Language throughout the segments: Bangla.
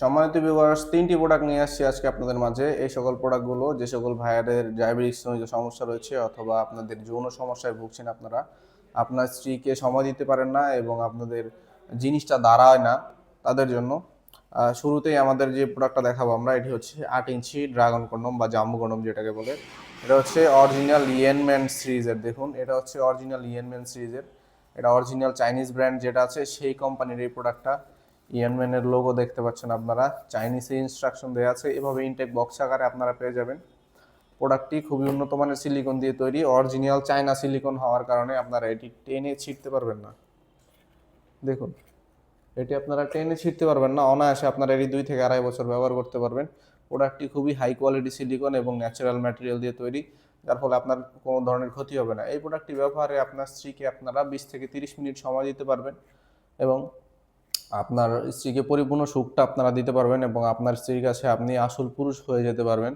সম্মানিত ভিউয়ার্স তিনটি প্রোডাক্ট নিয়ে আসছি আজকে আপনাদের মাঝে। এই সকল প্রোডাক্টগুলো যে সকল ভাইয়াদের ডায়াবেটিস সমস্যা রয়েছে অথবা আপনাদের যৌন সমস্যায় ভুগছেন আপনারা, আপনার স্ত্রীকে সময় দিতে পারেন না এবং আপনাদের জিনিসটা দাঁড়ায় না তাদের জন্য। শুরুতেই আমাদের যে প্রোডাক্টটা দেখাবো আমরা, এটি হচ্ছে আট ইঞ্চি ড্রাগন কন্ডম বা জাম্বু কন্ডম যেটাকে বলে। এটা হচ্ছে অরিজিনাল ইয়েনম্যান সিরিজের দেখুন, এটা হচ্ছে অরিজিনাল ইয়েনম্যান সিরিজের এটা অরিজিনাল চাইনিজ ব্র্যান্ড যেটা আছে, সেই কোম্পানির এই প্রোডাক্টটা ইয়ানম্যানের লোগো দেখতে পাচ্ছেন আপনারা। চাইনিজে ইনস্ট্রাকশন দেওয়া আছে। এভাবে ইনটেক বক্স আকারে আপনারা পেয়ে যাবেন। প্রোডাক্টটি খুবই উন্নত মানের সিলিকন দিয়ে তৈরি। অরিজিনাল চায়না সিলিকন হওয়ার কারণে আপনারা এটি টেনে ছিটতে পারবেন না। দেখুন, এটি আপনারা টেনে ছিটতে পারবেন না। অনায়াসে আপনারা এটি দুই থেকে আড়াই বছর ব্যবহার করতে পারবেন। প্রোডাক্টটি খুবই হাই কোয়ালিটি সিলিকন এবং ন্যাচারাল ম্যাটেরিয়াল দিয়ে তৈরি। যার ফলে আপনার কোনো ধরনের ক্ষতি হবে না। এই প্রোডাক্টটি ব্যবহারে আপনার স্ত্রীকে আপনারা বিশ থেকে তিরিশ মিনিট সময় দিতে পারবেন এবং আপনার স্ত্রীকে পরিপূর্ণ সুখটা আপনারা দিতে পারবেন এবং আপনার স্ত্রীর কাছে আপনি আসল পুরুষ হয়ে যেতে পারবেন।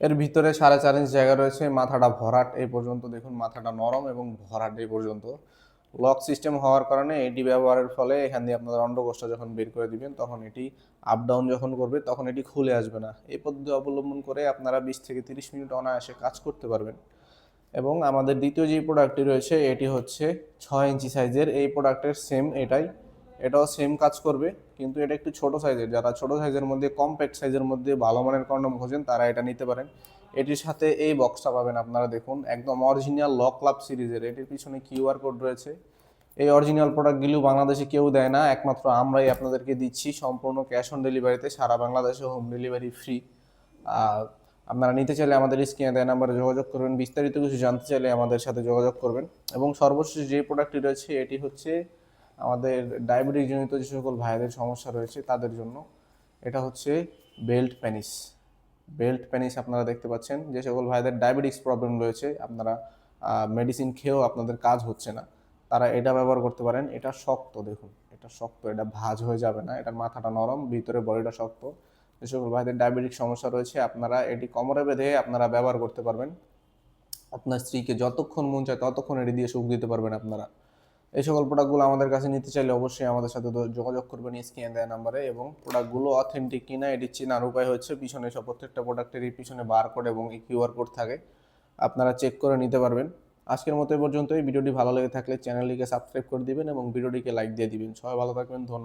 এর ভিতরে সাড়ে চার ইঞ্চ জায়গা রয়েছে, মাথাটা ভরাট এই পর্যন্ত, দেখুন মাথাটা নরম এবং ভরাট এই পর্যন্ত। লক সিস্টেম হওয়ার কারণে এটি ব্যবহারের ফলে এখান দিয়ে আপনাদের অন্ডকোষটা যখন বের করে দিবেন, তখন এটি আপ ডাউন যখন করবে, তখন এটি খুলে আসবে না। এই পদ্ধতি অবলম্বন করে আপনারা বিশ থেকে তিরিশ মিনিট অনায়াসে কাজ করতে পারবেন। এবং আমাদের দ্বিতীয় যে প্রোডাক্টটি রয়েছে, এটি হচ্ছে ছয় ইঞ্চি সাইজের এই প্রোডাক্টের সেম এটাই এটাও সেম কাজ করবে, কিন্তু এটা একটু ছোট সাইজের যারা ছোট সাইজের মধ্যে কম্প্যাক্ট সাইজের মধ্যে ভালো মানের কন্ডম খোঁজেন, তারা এটা নিতে পারেন। এটির সাথে এই বক্সটা পাবেন আপনারা, দেখুন, একদম অরিজিনাল ল ক্লাব সিরিজের এটির পিছনে কিউআর কোড রয়েছে। এই অরিজিনাল প্রোডাক্টগুলো বাংলাদেশে কেউ দেয় না, একমাত্র আমরাই আপনাদেরকে দিচ্ছি। সম্পূর্ণ ক্যাশ অন ডেলিভারিতে সারা বাংলাদেশে হোম ডেলিভারি ফ্রি আপনারা নিতে চাইলে আমাদের স্ক্রিনে দেয় নাম্বারে যোগাযোগ করবেন। বিস্তারিত কিছু জানতে চাইলে আমাদের সাথে যোগাযোগ করবেন। এবং সর্বশেষ যে প্রোডাক্টটি রয়েছে, এটি হচ্ছে আমাদের ডায়াবেটিস জনিত যে সকল ভাইদের সমস্যা রয়েছে তাদের জন্য এটা হচ্ছে বেল্ট প্যানিস বেল্ট প্যানিস আপনারা দেখতে পাচ্ছেন, যে সকল ভাইদের ডায়াবেটিস প্রবলেম রয়েছে, আপনারা মেডিসিন খেয়েও আপনাদের কাজ হচ্ছে না। তারা এটা ব্যবহার করতে পারেন, এটা শক্ত দেখুন, এটা শক্ত, এটা ভাজ হয়ে যাবে না, এটার মাথাটা নরম, ভিতরে বডিটা শক্ত। যে সকল ভাইদের ডায়াবেটিক সমস্যা রয়েছে, আপনারা এটি কোমরে বেঁধে আপনারা ব্যবহার করতে পারবেন। আপনার স্ত্রীকে যতক্ষণ মন চায় ততক্ষণ এটি দিয়ে সুখ দিতে পারবেন আপনারা। এই সকল প্রোডাক্টগুলো আমাদের কাছে নিতে চাইলে অবশ্যই আমাদের সাথে যোগাযোগ করবেন স্ক্রিনে দেওয়া নাম্বারে এবং প্রোডাক্টগুলো অথেন্টিক কিনা এটি চেনার উপায় হচ্ছে পিছনে সব প্রত্যেকটা প্রোডাক্টেরই পিছনে বার কোড এবং কিউআর কোড থাকে। আপনারা চেক করে নিতে পারবেন। আজকের মতো এই পর্যন্তই। ভিডিওটি ভালো লেগে থাকলে চ্যানেলটিকে সাবস্ক্রাইব করে দিবেন এবং ভিডিওটিকে লাইক দিয়ে দিবেন। সবাই ভালো থাকবেন। ধন্যবাদ।